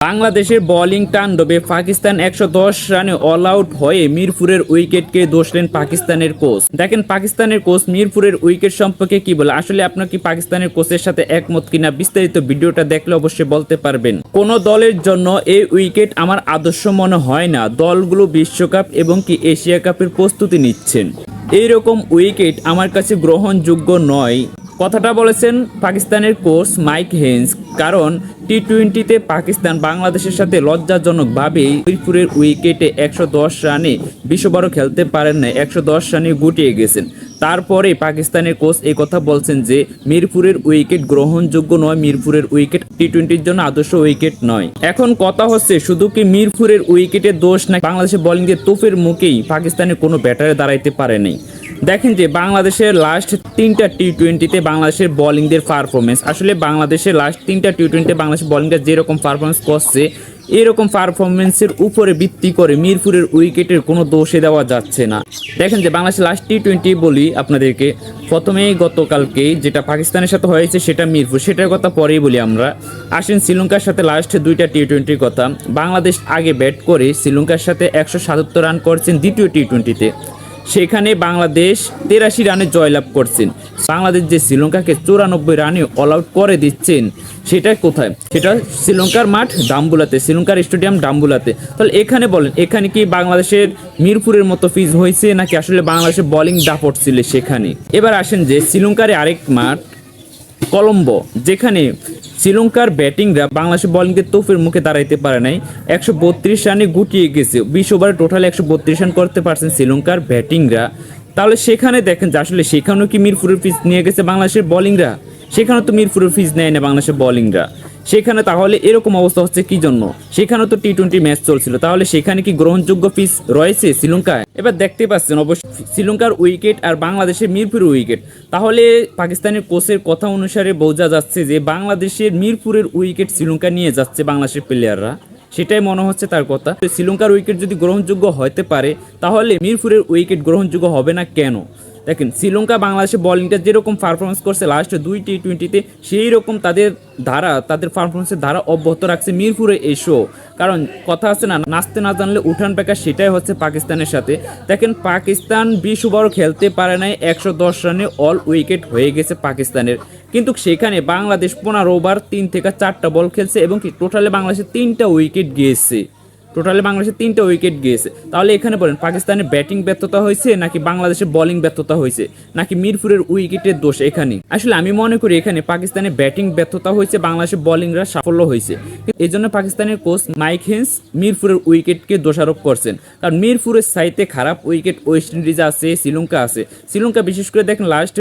বাংলাদেশের বোলিং তাণ্ডবে পাকিস্তান একশো দশ রানে অল আউট হয়ে মিরপুরের উইকেটকে দোষলেন পাকিস্তানের কোচ দেখেন পাকিস্তানের কোচ মিরপুরের উইকেট সম্পর্কে কি বলে? আসলে আপনার কি পাকিস্তানের কোচের সাথে একমত কিনা? বিস্তারিত ভিডিওটা দেখলে অবশ্যই বলতে পারবেন। কোন দলের জন্য এই উইকেট আমার আদর্শ মনে হয় না। দলগুলো বিশ্বকাপ এবং কি এশিয়া কাপের প্রস্তুতি নিচ্ছেন। এইরকম উইকেট আমার কাছে গ্রহণযোগ্য নয়। কথাটা বলেছেন পাকিস্তানের কোচ মাইক হেন্স, কারণ টি টোয়েন্টিতে পাকিস্তান বাংলাদেশের সাথে লজ্জাজনকভাবে মিরপুরের উইকেটে একশো দশ রানে বিশ্ববড় খেলতে পারেন না একশো দশ রানে গুটিয়ে গেছেন। তারপরে পাকিস্তানের কোচ এই কথা বলছেন যে, মিরপুরের উইকেট গ্রহণযোগ্য নয়, মিরপুরের উইকেট টি টোয়েন্টির জন্য আদর্শ উইকেট নয়। এখন কথা হচ্ছে, শুধু কি মিরপুরের উইকেটের দোষ না বাংলাদেশের বোলিং দিয়ে তোপের মুখেই পাকিস্তানের কোনো ব্যাটারে দাঁড়াইতে পারেনি দেখেন যে বাংলাদেশের লাস্ট তিনটা টি টোয়েন্টিতে বাংলাদেশের বোলিংদের পারফরমেন্স আসলে বাংলাদেশের লাস্ট তিনটা টি টোয়েন্টিতে বাংলাদেশের বোলিংটা যেরকম পারফরমেন্স করছে, এরকম পারফরমেন্সের উপরে ভিত্তি করে মিরপুরের উইকেটের কোনো দোষে দেওয়া যাচ্ছে না। দেখেন যে বাংলাদেশের লাস্ট টি টোয়েন্টি বলি আপনাদেরকে, প্রথমেই গতকালকে যেটা পাকিস্তানের সাথে হয়েছে সেটা মিরপুর। সেটার কথা পরেই বলি আমরা। আসেন শ্রীলঙ্কার সাথে লাস্ট দুইটা টি টোয়েন্টির কথা। বাংলাদেশ আগে ব্যাট করে শ্রীলঙ্কার সাথে একশো সাতাত্তর রান করছেন দ্বিতীয় টি টোয়েন্টিতে সেখানে বাংলাদেশ তেরাশি রানে জয়লাভ করছেন। বাংলাদেশ যে শ্রীলঙ্কাকে চুরানব্বই রানে অল আউট করে দিচ্ছেন, সেটা কোথায়? সেটা শ্রীলঙ্কার মাঠ ডাম্বুলাতে, শ্রীলঙ্কার স্টেডিয়াম ডাম্বুলাতে। তাহলে এখানে বলেন, এখানে কি বাংলাদেশের মিরপুরের মতো ফিজ হয়েছে নাকি আসলে বাংলাদেশের বোলিং দাপট ছিল সেখানে? এবার আসেন যে শ্রীলঙ্কার আরেক মাঠ, কলম্বো, যেখানে শ্রীলঙ্কার ব্যাটিংরা বাংলাদেশের বোলিংকে তোফের মুখে দাঁড়াইতে পারে নাই। একশো বত্রিশ রানে গুটিয়ে গেছে। বিশ ওভারে টোটাল একশো বত্রিশ রান করতে পারছেন শ্রীলঙ্কার ব্যাটিংরা। তাহলে সেখানে দেখেন যে আসলে সেখানেও কি মিরপুরের পিচ নিয়ে গেছে বাংলাদেশের বোলিংরা সেখানেও তো মিরপুরের পিচ নেয় না বাংলাদেশের বোলিংরা সেখানে তাহলে এরকম অবস্থা হচ্ছে কি জন্য? সেখানে তো টি টোয়েন্টি ম্যাচ চলছিল। তাহলে সেখানে কি গ্রহণযোগ্য পিচ রয়েছে শ্রীলঙ্কায়? এবার দেখতে পাচ্ছেন অবশ্য শ্রীলঙ্কার উইকেট আর বাংলাদেশের মিরপুরের উইকেট তাহলে পাকিস্তানের কোচের কথা অনুসারে বোঝা যাচ্ছে যে বাংলাদেশের মিরপুরের উইকেট শ্রীলঙ্কা নিয়ে যাচ্ছে বাংলাদেশের প্লেয়াররা সেটাই মনে হচ্ছে তার কথা। শ্রীলঙ্কার উইকেট যদি গ্রহণযোগ্য হতে পারে, তাহলে মিরপুরের উইকেট গ্রহণযোগ্য হবে না কেন? দেখেন, শ্রীলঙ্কা বাংলাদেশের বলিংটা যেরকম পারফরমেন্স করছে লাস্ট দুই টি টোয়েন্টিতে সেই রকম তাদের ধারা, তাদের পারফরমেন্সের ধারা অব্যাহত রাখছে মিরপুরে এসো। কারণ কথা আছে না, নাচতে না জানলে উঠান পেকা সেটাই হচ্ছে পাকিস্তানের সাথে। দেখেন, পাকিস্তান বিশ ওভার খেলতে পারে নাই, একশো দশ রানে অল উইকেট হয়ে গেছে পাকিস্তানের। কিন্তু সেখানে বাংলাদেশ পনেরো ওভার তিন থেকে চারটা বল খেলছে এবং টোটালে বাংলাদেশের তিনটা উইকেট গিয়েছে টোটালি বাংলাদেশের তিনটা উইকেট গিয়েছে। তাহলে এখানে বলেন পাকিস্তানের ব্যাটিং ব্যর্থতা হয়েছে নাকি বাংলাদেশের বোলিং ব্যর্থতা হয়েছে? নাকি মিরপুরের উইকেটের দোষ এখানে? আসলে আমি মনে করি এখানে পাকিস্তানের ব্যাটিং ব্যর্থতা হয়েছে বাংলাদেশের বোলিংরা সাফল্য হয়েছে। এই জন্য পাকিস্তানের কোচ মাইক হেন্স মিরপুরের উইকেটকে দোষারোপ করছেন। কারণ মিরপুরের সাইতে খারাপ উইকেট ওয়েস্ট ইন্ডিজ আছে, শ্রীলঙ্কা আছে। শ্রীলঙ্কা বিশেষ করে দেখেন লাস্ট